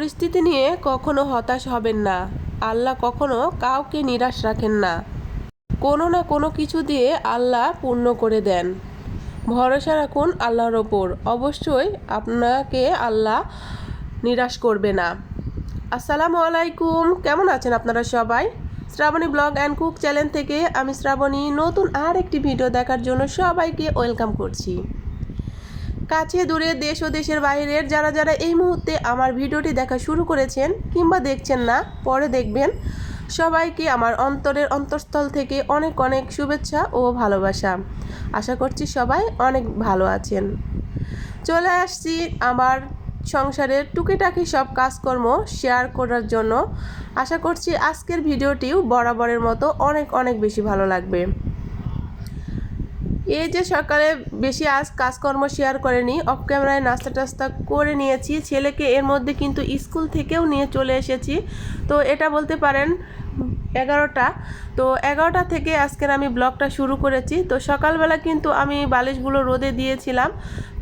পরিস্থিতি নিয়ে কখনো হতাশ হবেন না। আল্লাহ কখনো কাউকে নিরাশ রাখেন না। কোনো না কোনো কিছু দিয়ে আল্লাহ পূর্ণ করে দেন। ভরসা রাখুন আল্লাহর ওপর। অবশ্যই আপনাকে আল্লাহ নিরাশ করবে না। আসসালামু আলাইকুম। কেমন আছেন আপনারা সবাই? Shrabani blog and cook channel থেকে আমি শ্রাবণী। নতুন আর একটি ভিডিও দেখার জন্য সবাইকে ওয়েলকাম করছি। কাছে দূরে দেশ ও দেশের বাইরের যারা যারা এই মুহূর্তে আমার ভিডিওটি দেখা শুরু করেছেন কিংবা দেখছেন না, পরে দেখবেন। সবাইকে আমার অন্তরের অন্তঃস্থল থেকে অনেক অনেক শুভেচ্ছা ও ভালোবাসা। আশা করছি সবাই অনেক ভালো আছেন। চলে আসছি আমার সংসারের টুকিটাকি সব কাজকর্ম শেয়ার করার জন্য। আশা করছি আজকের ভিডিওটিও বরাবরের মতো অনেক অনেক বেশি ভালো লাগবে। এই যে সকালে বেশি আজ কাজকর্ম শেয়ার করেনি অফ ক্যামেরায় নাস্তা টাস্তা করে নিয়েছি। ছেলেকে এর মধ্যে কিন্তু স্কুল থেকেও নিয়ে চলে এসেছি। তো এটা বলতে পারেন এগারোটা। তো এগারোটা থেকে আজকের আমি ব্লগটা শুরু করেছি। তো সকালবেলা কিন্তু আমি বালিশগুলো রোদে দিয়েছিলাম।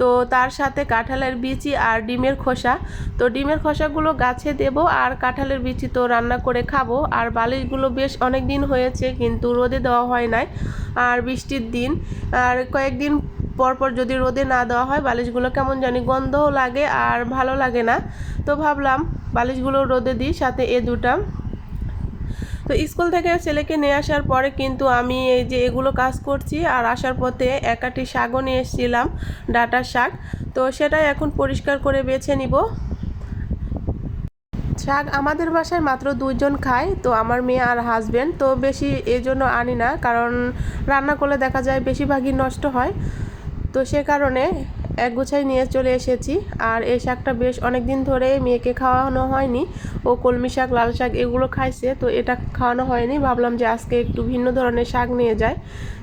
তো তার সাথে কাঁঠালের বিচি আর ডিমের খোসা। তো ডিমের খোসাগুলো গাছে দেব আর কাঁঠালের বিচি তো রান্না করে খাব। আর বালিশগুলো বেশ অনেক দিন হয়েছে, কিন্তু রোদে দেওয়া হয় নাই। আর বৃষ্টির দিন। আর কয়েকদিন পরপর যদি রোদে না দেওয়া হয়, বালিশগুলো কেমন জানি গন্ধও লাগে আর ভালো লাগে না। তো ভাবলাম বালিশগুলো রোদে দিই, সাথে এ দুটা। তো স্কুল থেকে ছেলেকে নিয়ে আসার পরে কিন্তু আমি এই যে এগুলো কাজ করছি আর আসার পথে একাটি শাকও নিয়ে এসেছিলাম, ডাটার শাক। তো সেটাই এখন পরিষ্কার করে বেছে নিব। শাক আমাদের বাসায় মাত্র দুইজন খায়, তো আমার মেয়ে আর হাজবেন্ড তো বেশি এই জন্য আনি না, কারণ রান্না করলে দেখা যায় বেশিরভাগই নষ্ট হয়। তো সে কারণে এক গুছাই নিয়ে চলে এসেছি। আর এই শাকটা বেশ অনেক দিন ধরে মেয়েকে খাওয়ানো হয়নি। ও কলমি শাক, লাল শাক এগুলো খাইছে, তো এটা খাওয়ানো হয়নি। ভাবলাম যে আজকে একটু ভিন্ন ধরনের শাক নিয়ে যায়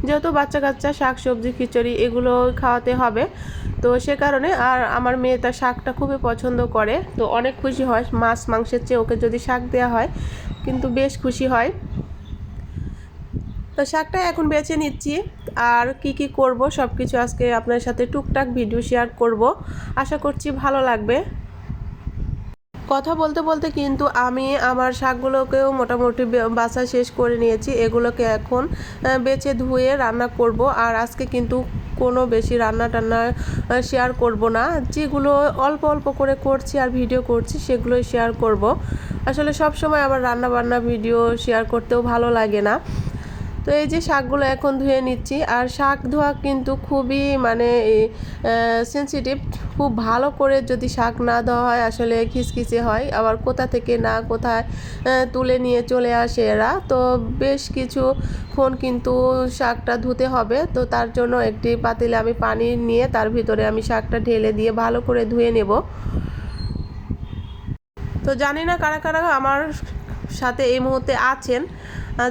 যেহেতু বাচ্চা কাচ্চা, শাক, সবজি, খিচুড়ি এগুলো খাওয়াতে হবে। তো সে কারণে আর আমার মেয়ে তার শাকটা খুবই পছন্দ করে। তো অনেক খুশি হয়, মাছ, মাংসের চেয়ে ওকে যদি শাক দেওয়া হয়, কিন্তু বেশ খুশি হয়। তো শাকটা এখন বেছে নিচ্ছি। আর কি কি করব সব কিছু আজকে আপনার সাথে টুকটাক ভিডিও শেয়ার করব। আশা করছি ভালো লাগবে। কথা বলতে বলতে কিন্তু আমি আমার শাকগুলোকেও মোটামুটি বে- বাছা শেষ করে নিয়েছি। এগুলোকে এখন বেছে ধুয়ে রান্না করব। আর আজকে কিন্তু কোনো বেশি রান্না টান্না শেয়ার করব না। যেগুলো অল্প অল্প করে করছি আর ভিডিও করছি, সেগুলোই শেয়ার করব। আসলে সব সময় আমার রান্না বান্না ভিডিও শেয়ার করতেও ভালো লাগে না। তো এই যে শাকগুলো এখন ধুয়ে নিচ্ছি, আর শাক ধোয়া কিন্তু খুবই মানে সেন্সিটিভ খুব ভালো করে যদি শাক না দেওয়া হয় আসলে খিসখিসে হয়। আবার কোথা থেকে না কোথায় তুলে নিয়ে চলে আসে এরা। তো বেশ কিছু ক্ষণ কিন্তু শাকটা ধুতে হবে। তো তার জন্য একটি পাতিলে আমি পানি নিয়ে তার ভিতরে আমি শাকটা ঢেলে দিয়ে ভালো করে ধুয়ে নেব। তো জানি না কারা কারা আমার সাথে এই মুহূর্তে আছেন।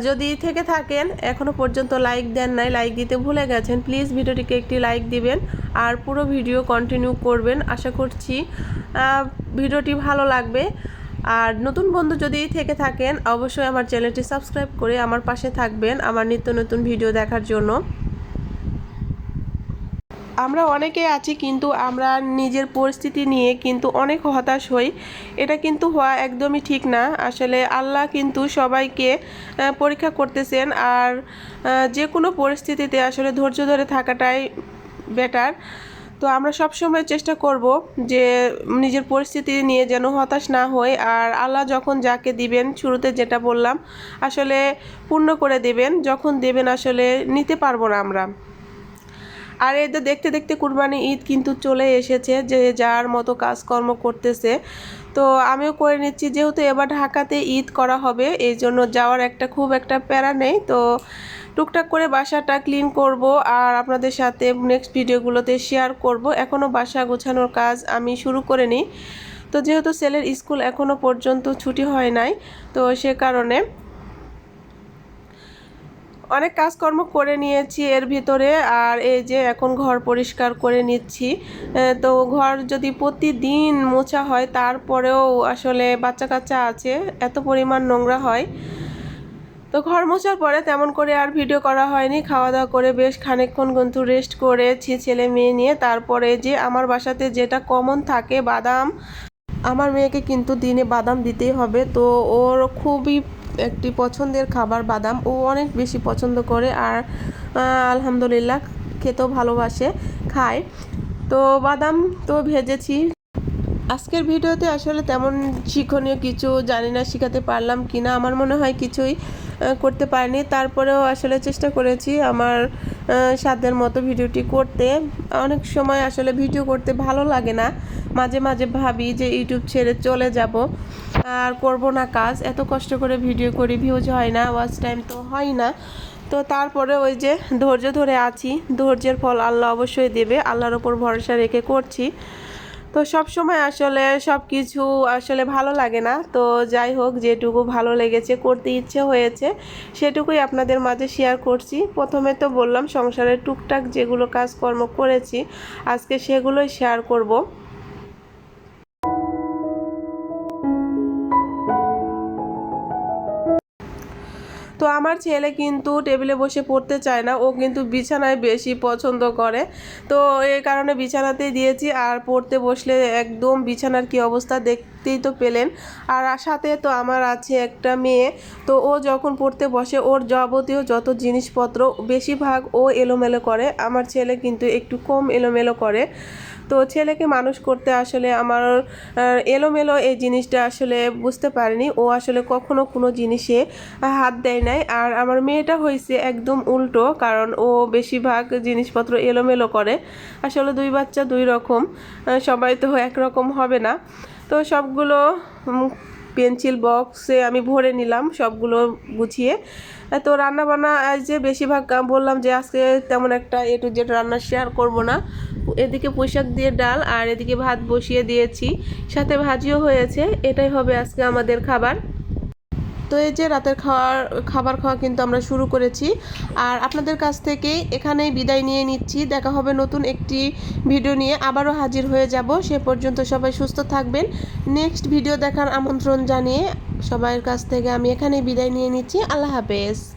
যদি থেকে থাকেন এখনও পর্যন্ত লাইক দেন নাই লাইক দিতে ভুলে গেছেন প্লিজ ভিডিওটিকে একটি লাইক দিবেন আর পুরো ভিডিও কন্টিনিউ করবেন। আশা করছি ভিডিওটি ভালো লাগবে। আর নতুন বন্ধু যদি থেকে থাকেন, অবশ্যই আমার চ্যানেলটি সাবস্ক্রাইব করে আমার পাশে থাকবেন আমার নিত্য নতুন ভিডিও দেখার জন্য। আমরা অনেকে আছি কিন্তু আমরা নিজের পরিস্থিতি নিয়ে কিন্তু অনেক হতাশ হই। এটা কিন্তু হওয়া একদমই ঠিক না। আসলে আল্লাহ কিন্তু সবাইকে পরীক্ষা করতেছেন আর যে কোনো পরিস্থিতিতে আসলে ধৈর্য ধরে থাকাটাই বেটার তো আমরা সব সময় চেষ্টা করব যে নিজের পরিস্থিতি নিয়ে যেন হতাশ না হই আর আল্লাহ যখন যাকে দিবেন, শুরুতে যেটা বললাম, আসলে পূর্ণ করে দেবেন। যখন দেবেন, আসলে নিতে পারব না আমরা। আর এই দেখতে দেখতে কুরবানি ঈদ কিন্তু চলে এসেছে, যে যার মতো কাজকর্ম করতেছে। তো আমিও করে নিচ্ছি, যেহেতু এবার ঢাকাতে ঈদ করা হবে, এই জন্য যাওয়ার একটা খুব একটা প্যারা নেই। তো টুকটাক করে বাসাটা ক্লিন করব আর আপনাদের সাথে নেক্সট ভিডিওগুলোতে শেয়ার করব। এখনও বাসা গোছানোর কাজ আমি শুরু করে নিই। তো যেহেতু ছেলের স্কুল এখনও পর্যন্ত ছুটি হয় নাই, তো সে কারণে অনেক কাজকর্ম করে নিয়েছি এর ভিতরে, আর এই যে এখন ঘর পরিষ্কার করে নিচ্ছি। তো ঘর যদি প্রতিদিন মোছা হয়, তারপরেও আসলে বাচ্চা কাচ্চা আছে, এত পরিমাণ নোংরা হয়। তো ঘর মোছার পরে তেমন করে আর ভিডিও করা হয়নি খাওয়া দাওয়া করে বেশ খানিকক্ষণ কিন্তু রেস্ট করেছি ছেলে মেয়ে নিয়ে। তারপরে যে আমার বাসাতে যেটা কমন থাকে, বাদাম, আমার মেয়েকে কিন্তু দিনে বাদাম দিতেই হবে। তো ওর খুবই একটি পছন্দের খাবার বাদাম ও অনেক বেশি পছন্দ করে আর আলহামদুলিল্লাহ খেতেও ভালোবাসে, খায়। তো বাদাম তো ভেজেছি। আজকের ভিডিওতে আসলে তেমন শিক্ষণীয় কিছু জানি না, শেখাতে পারলাম কি না আমার মনে হয় কিছুই করতে পারিনি। তারপরেও আসলে চেষ্টা করেছি আমার সাধ্যের মতো ভিডিওটি করতে। অনেক সময় আসলে ভিডিও করতে ভালো লাগে না। মাঝে মাঝে ভাবি যে ইউটিউব ছেড়ে চলে যাব। আর করব না কাজ। এত কষ্ট করে ভিডিও করি ভিউজ হয় না ওয়াচ টাইম তো হয় না। তো তারপরে ওই যে ধৈর্য ধরে আছি। ধৈর্যের ফল আল্লাহ অবশ্যই দেবে। আল্লাহর ওপর ভরসা রেখে করছি। তো সব সময় আসলে সব কিছু আসলে ভালো লাগে না। তো যাই হোক, যেটুকু ভালো লেগেছে, করতে ইচ্ছে হয়েছে, সেটুকুই আপনাদের মাঝে শেয়ার করছি। প্রথমে তো বললাম, সংসারের টুকটাক যেগুলো কাজকর্ম করেছি, আজকে সেগুলোই শেয়ার করব। তো আমার ছেলে কিন্তু টেবিলে বসে পড়তে চায় না। ও কিন্তু বিছানায় বেশি পছন্দ করে। তো এই কারণে বিছানাতেই দিয়েছি। আর পড়তে বসলে একদম বিছানার কি অবস্থা দেখতেই তো পেলেন। আর সাথে তো আমার আছে একটা মেয়ে। তো ও যখন পড়তে বসে, ওর যাবতীয় যত জিনিসপত্র বেশিরভাগ ও এলোমেলো করে। আমার ছেলে কিন্তু একটু কম এলোমেলো করে। তো ছেলেকে মানুষ করতে আসলে আমার এলোমেলো এই জিনিসটা আসলে বুঝতে পারিনি। ও আসলে কখনো কোনো জিনিসে হাত দেয় নাই। আর আমার মেয়েটা হয়েছে একদম উল্টো, কারণ ও বেশিরভাগ জিনিসপত্র এলোমেলো করে। আসলে দুই বাচ্চা দুই রকম সবাই তো একরকম হবে না। তো সবগুলো পেন্সিল বক্সে আমি ভরে নিলাম সবগুলো গুছিয়ে। তো রান্না বান্না আজ যে বেশিরভাগ বললাম যে আজকে তেমন একটা এ টু জেড রান্না শেয়ার করব না। এদিকে পোশাক দিয়ে ডাল আর এদিকে ভাত বসিয়ে দিয়েছি। সাথে ভাজিও হয়েছে, এটাই হবে আজকে আমাদের খাবার। তো এই যে রাতের খাওয়ার, খাবার খাওয়া কিন্তু আমরা শুরু করেছি। আর আপনাদের কাছ থেকে এখানেই বিদায় নিয়ে নিচ্ছি। দেখা হবে নতুন একটি ভিডিও নিয়ে আবারও হাজির হয়ে যাব। সে পর্যন্ত সবাই সুস্থ থাকবেন। নেক্সট ভিডিও দেখার আমন্ত্রণ জানিয়ে সবাইয়ের কাছ থেকে আমি এখানেই বিদায় নিয়ে নিচ্ছি। আল্লাহ হাফেজ।